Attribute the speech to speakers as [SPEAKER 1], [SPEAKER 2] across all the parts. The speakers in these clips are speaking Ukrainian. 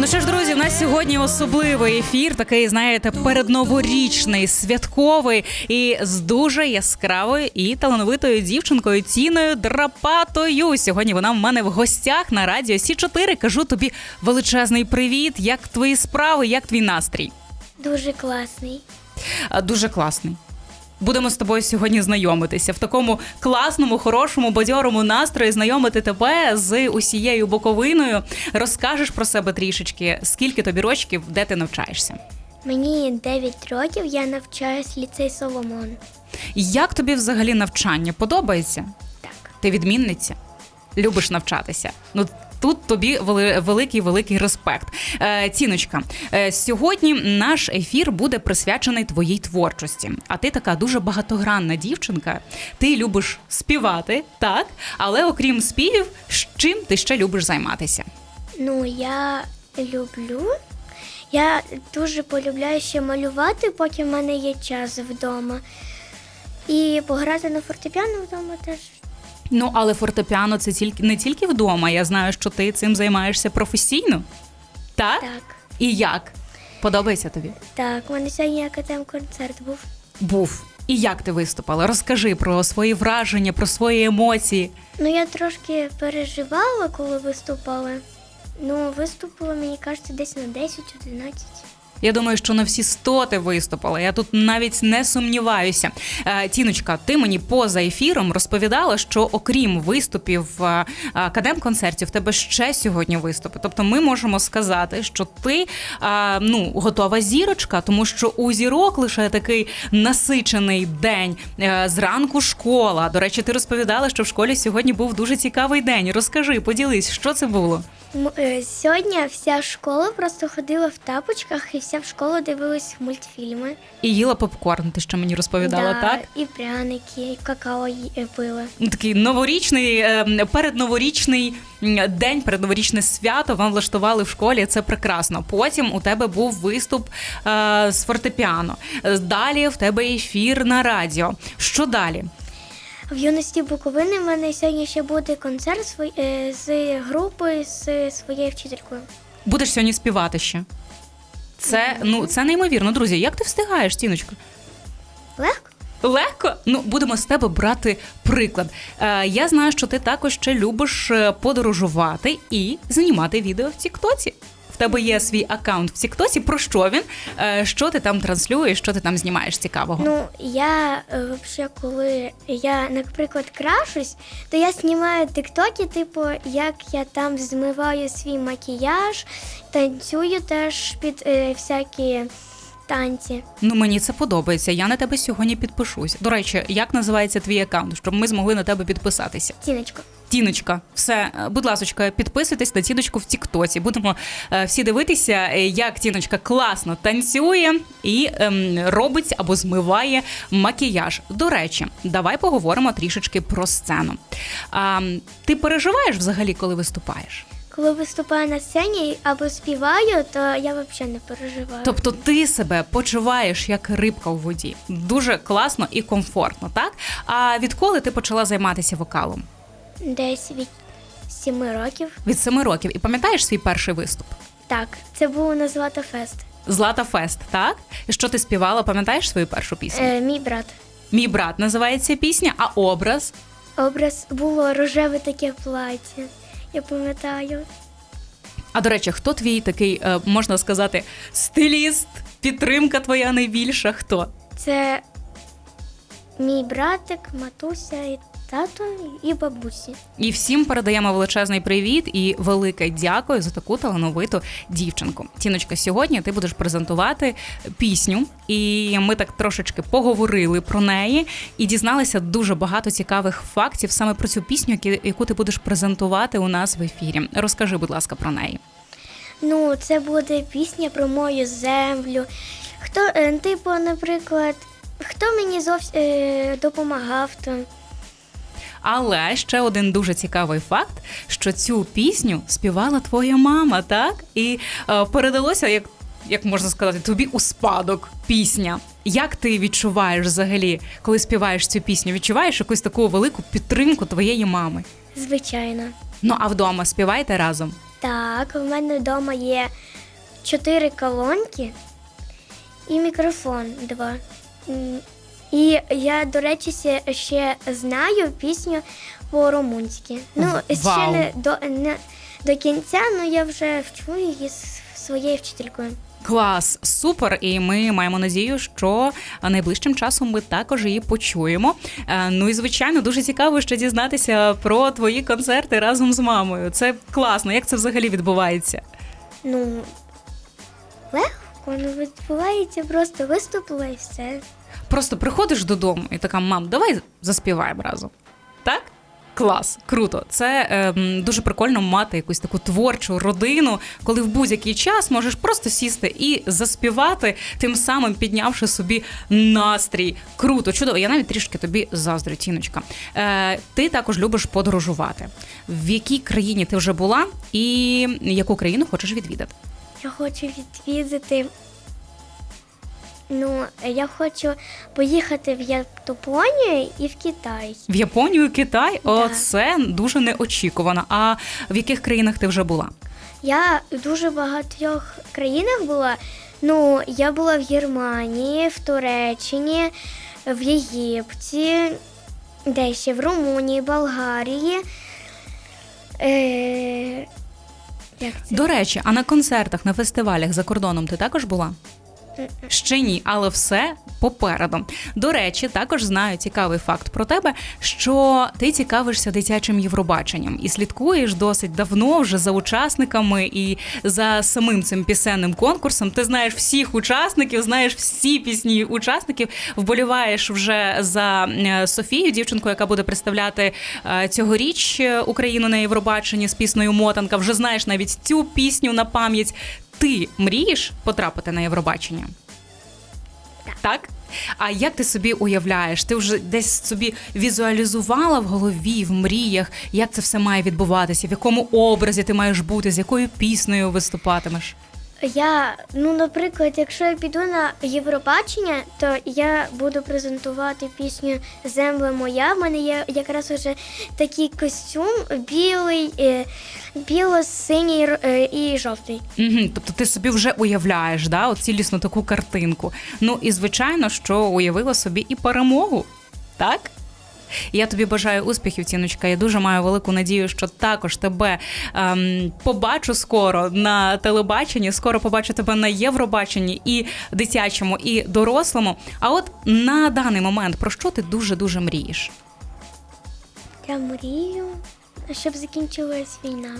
[SPEAKER 1] Ну що ж, друзі, у нас сьогодні особливий ефір, такий, знаєте, передноворічний, святковий і з дуже яскравою і талановитою дівчинкою Тіною Драпатою. Сьогодні вона в мене в гостях на радіо Сі 4 Кажу тобі величезний привіт. Як твої справи, як твій настрій?
[SPEAKER 2] Дуже класний.
[SPEAKER 1] А, Дуже класний. Будемо з тобою сьогодні знайомитися в такому класному, хорошому, бадьорому настрої. Знайомити тебе з усією боковиною. Розкажеш про себе трішечки, скільки тобі рочків, де ти навчаєшся?
[SPEAKER 2] Мені 9 років, я навчаюсь ліцей Соломон.
[SPEAKER 1] Як тобі взагалі навчання? Подобається?
[SPEAKER 2] Так.
[SPEAKER 1] Ти відмінниця? Любиш навчатися? Ну тут тобі великий великий респект. Е, Ціночка, е, сьогодні наш ефір буде присвячений твоїй творчості. А ти така дуже багатогранна дівчинка. Ти любиш співати, так? Але окрім співів, з чим ти ще любиш займатися?
[SPEAKER 2] Ну, я люблю. Я дуже полюбляю ще малювати, поки в мене є час вдома. І пограти на фортепіано вдома теж.
[SPEAKER 1] Ну але фортепіано це тільки не тільки вдома. Я знаю, що ти цим займаєшся професійно. Так?
[SPEAKER 2] Так.
[SPEAKER 1] І як? Подобається тобі?
[SPEAKER 2] Так, у мене сьогодні академ концерт був.
[SPEAKER 1] Був. І як ти виступала? Розкажи про свої враження, про свої емоції.
[SPEAKER 2] Ну, я трошки переживала, коли виступала. Ну, виступила, мені кажеться, десь на 10-11.
[SPEAKER 1] Я думаю, що на всі сто ти виступила. Я тут навіть не сумніваюся. Е, Тіночка, ти мені поза ефіром розповідала, що окрім виступів е, академ-концертів, в тебе ще сьогодні виступи. Тобто, ми можемо сказати, що ти е, ну готова зірочка, тому що у зірок лише такий насичений день. Е, Зранку школа. До речі, ти розповідала, що в школі сьогодні був дуже цікавий день. Розкажи, поділись, що це було.
[SPEAKER 2] Е, Сьогодні вся школа просто ходила в тапочках і вся в школу дивилась мультфільми.
[SPEAKER 1] І їла попкорн. Ти що мені розповідала,
[SPEAKER 2] Да,
[SPEAKER 1] так?
[SPEAKER 2] І пряники, і какао е, пила.
[SPEAKER 1] Ну, Такий новорічний, е, передноворічний день, передноворічне свято вам влаштували в школі. Це прекрасно. Потім у тебе був виступ е, з фортепіано. Далі в тебе ефір на радіо. Що далі?
[SPEAKER 2] В юності Буковини в мене сьогодні ще буде концерт е, з групою з своєю вчителькою.
[SPEAKER 1] Будеш сьогодні співати ще. Це ну це неймовірно, друзі. Як ти встигаєш, тіночка?
[SPEAKER 2] Легко?
[SPEAKER 1] Легко? Ну, будемо з тебе брати приклад. Е, я знаю, що ти також ще любиш е, подорожувати і знімати відео в Тіктоці. Тебе є свій аккаунт в Тіктоці. Про що він? Е, що ти там транслюєш, що ти там знімаєш цікавого?
[SPEAKER 2] Ну, я е, взагалі, коли я, наприклад, крашусь, то я знімаю тиктоки, типу, як я там змиваю свій макіяж, танцюю теж під е, всякі танці.
[SPEAKER 1] Ну мені це подобається. Я на тебе сьогодні підпишусь. До речі, як називається твій аккаунт, щоб ми змогли на тебе підписатися?
[SPEAKER 2] Тіночко.
[SPEAKER 1] Тіночка, все, е, будь ласка, підписуйтесь на тіночку в Тіктоці. Будемо е, всі дивитися, е, як тіночка класно танцює і ем, робить або змиває макіяж. До речі, давай поговоримо трішечки про сцену. А, ти переживаєш взагалі, коли виступаєш?
[SPEAKER 2] Коли виступаю на сцені або співаю, то я взагалі не переживаю.
[SPEAKER 1] Тобто ти себе почуваєш як рибка у воді. Дуже класно і комфортно, так? А відколи ти почала займатися вокалом?
[SPEAKER 2] Десь від сіми років.
[SPEAKER 1] Від семи років. І пам'ятаєш свій перший виступ?
[SPEAKER 2] Так, це було на Златофест.
[SPEAKER 1] Злата Фест, так? І Що ти співала? Пам'ятаєш свою першу пісню?
[SPEAKER 2] Е, мій брат.
[SPEAKER 1] Мій брат називається пісня, а образ.
[SPEAKER 2] Образ було рожеве таке плаття. Я пам'ятаю.
[SPEAKER 1] А до речі, хто твій такий, е, можна сказати, стиліст, підтримка твоя найбільша? Хто?
[SPEAKER 2] Це мій братик, матуся і тато і бабусі.
[SPEAKER 1] І всім передаємо величезний привіт і велике дякую за таку талановиту дівчинку. Тіночка, сьогодні ти будеш презентувати пісню, і ми так трошечки поговорили про неї і дізналися дуже багато цікавих фактів саме про цю пісню, яку ти будеш презентувати у нас в ефірі. Розкажи, будь ласка, про неї.
[SPEAKER 2] Ну, це буде пісня про мою землю. Хто, е, типу, наприклад, хто мені зовсім е, допомагав, то
[SPEAKER 1] Але ще один дуже цікавий факт, що цю пісню співала твоя мама, так? І е, передалося, як, як можна сказати, тобі у спадок пісня. Як ти відчуваєш взагалі, коли співаєш цю пісню? Відчуваєш якусь таку велику підтримку твоєї мами?
[SPEAKER 2] звичайно.
[SPEAKER 1] Ну а вдома співайте разом.
[SPEAKER 2] Так, в мене вдома є чотири колонки і мікрофон два. І я, до речі, ще- ще знаю пісню по-румунськи. Ну, ще
[SPEAKER 1] Вау.
[SPEAKER 2] не до, не до кінця, але я вже вчу її з своєю вчителькою.
[SPEAKER 1] Клас, супер! І ми маємо надію, що найближчим часом ми також її почуємо. Е, Ну і звичайно, дуже цікаво ще дізнатися про твої концерти разом з мамою. Це класно. Як це взагалі відбувається?
[SPEAKER 2] Ну, легко, ну відбувається, просто виступила і все.
[SPEAKER 1] Просто приходиш додому і така, мам, давай заспіваємо разом. Так? Клас, круто. Це ем, дуже прикольно мати якусь таку творчу родину, коли в будь-який час можеш просто сісти і заспівати, тим самим піднявши собі настрій. Круто, чудово. Я навіть трішки тобі заздрю, Тіночка. Е, ти також любиш подорожувати. В якій країні ти вже була, і яку країну хочеш відвідати?
[SPEAKER 2] Я хочу відвідати. Ну, я хочу поїхати в Японію і в Китай.
[SPEAKER 1] В Японію, Китай?
[SPEAKER 2] Да.
[SPEAKER 1] О, це дуже неочікувано. А в яких країнах ти вже була?
[SPEAKER 2] Я в дуже багатьох країнах була. Ну, я була в Германії, в Туреччині, в Єгипті, де ще в Румунії, Болгарії. Е, як це?
[SPEAKER 1] До речі, а на концертах, на фестивалях за кордоном ти також була? Ще ні, але все попереду. До речі, також знаю цікавий факт про тебе, що ти цікавишся дитячим Євробаченням і слідкуєш досить давно вже за учасниками і за самим цим пісенним конкурсом. Ти знаєш всіх учасників, знаєш всі пісні учасників. Вболіваєш вже за е, Софію, дівчинку, яка буде представляти е, цьогоріч е, Україну на Євробаченні з піснею Мотанка. Вже знаєш навіть цю пісню на пам'ять. Ти мрієш потрапити на Євробачення? Так? А як ти собі уявляєш? Ти вже десь собі візуалізувала в голові, в мріях, як це все має відбуватися, в якому образі ти маєш бути, з якою піснею виступатимеш?
[SPEAKER 2] Я, ну, наприклад, якщо я піду на Євробачення, то я буду презентувати пісню Земля моя. В мене є якраз уже такий костюм білий, е, біло-синій е, і жовтий.
[SPEAKER 1] Угу, тобто ти собі вже уявляєш, да, цілісну таку картинку. Ну і звичайно, що уявила собі і перемогу, так? Я тобі бажаю успіхів, ціночка. Я дуже маю велику надію, що також тебе ем, побачу скоро на телебаченні, скоро побачу тебе на Євробаченні і дитячому, і дорослому. А от на даний момент про що ти дуже дуже мрієш?
[SPEAKER 2] Я мрію, щоб закінчилась війна.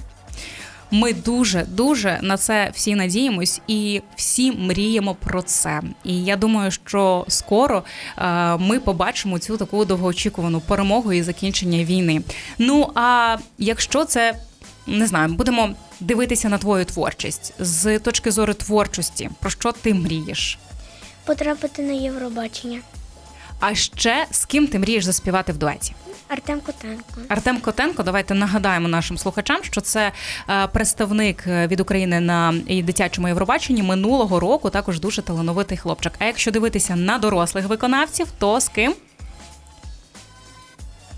[SPEAKER 1] Ми дуже дуже на це всі надіємось і всі мріємо про це. І я думаю, що скоро е, ми побачимо цю таку довгоочікувану перемогу і закінчення війни. Ну а якщо це не знаю, будемо дивитися на твою творчість з точки зору творчості, про що ти мрієш?
[SPEAKER 2] Потрапити на Євробачення.
[SPEAKER 1] А ще з ким ти мрієш заспівати в дуеті?
[SPEAKER 2] Артем Котенко.
[SPEAKER 1] Артем Котенко, давайте нагадаємо нашим слухачам, що це е, представник е, від України на дитячому Євробаченні минулого року. Також дуже талановитий хлопчик. А якщо дивитися на дорослих виконавців, то з ким?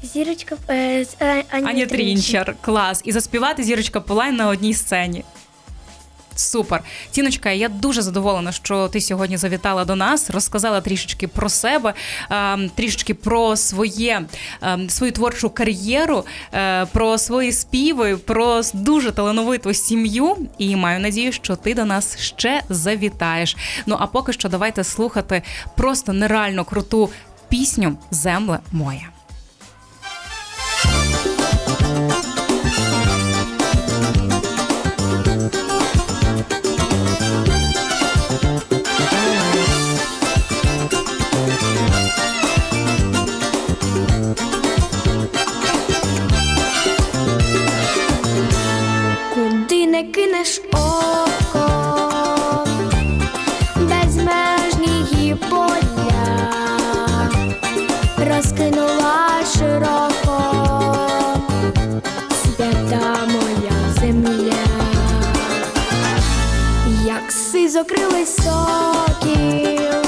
[SPEAKER 2] Зірочка е, з е, Ані. Трінчер.
[SPEAKER 1] Клас. І заспівати зірочка Полай на одній сцені. Супер, Тіночка, я дуже задоволена, що ти сьогодні завітала до нас, розказала трішечки про себе, ем, трішечки про своє ем, свою творчу кар'єру, е, про свої співи, про дуже талановиту сім'ю. І маю надію, що ти до нас ще завітаєш. Ну а поки що давайте слухати просто нереально круту пісню Земле моя.
[SPEAKER 2] Mas só que eu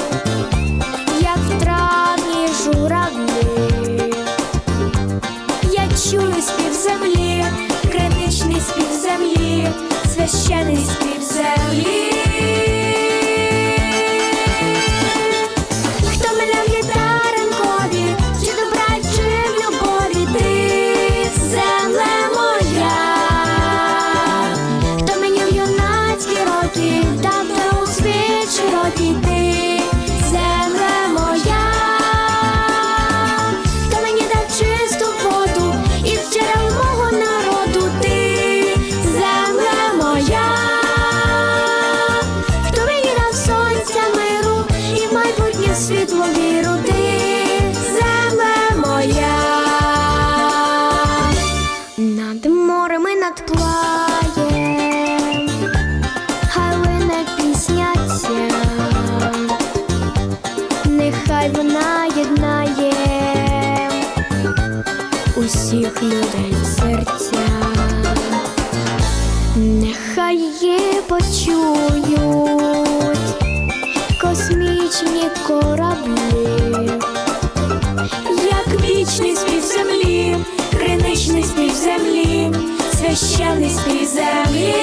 [SPEAKER 2] космічні кораблі.
[SPEAKER 3] як вічний спів землі, криничний спів землі, священний спів землі.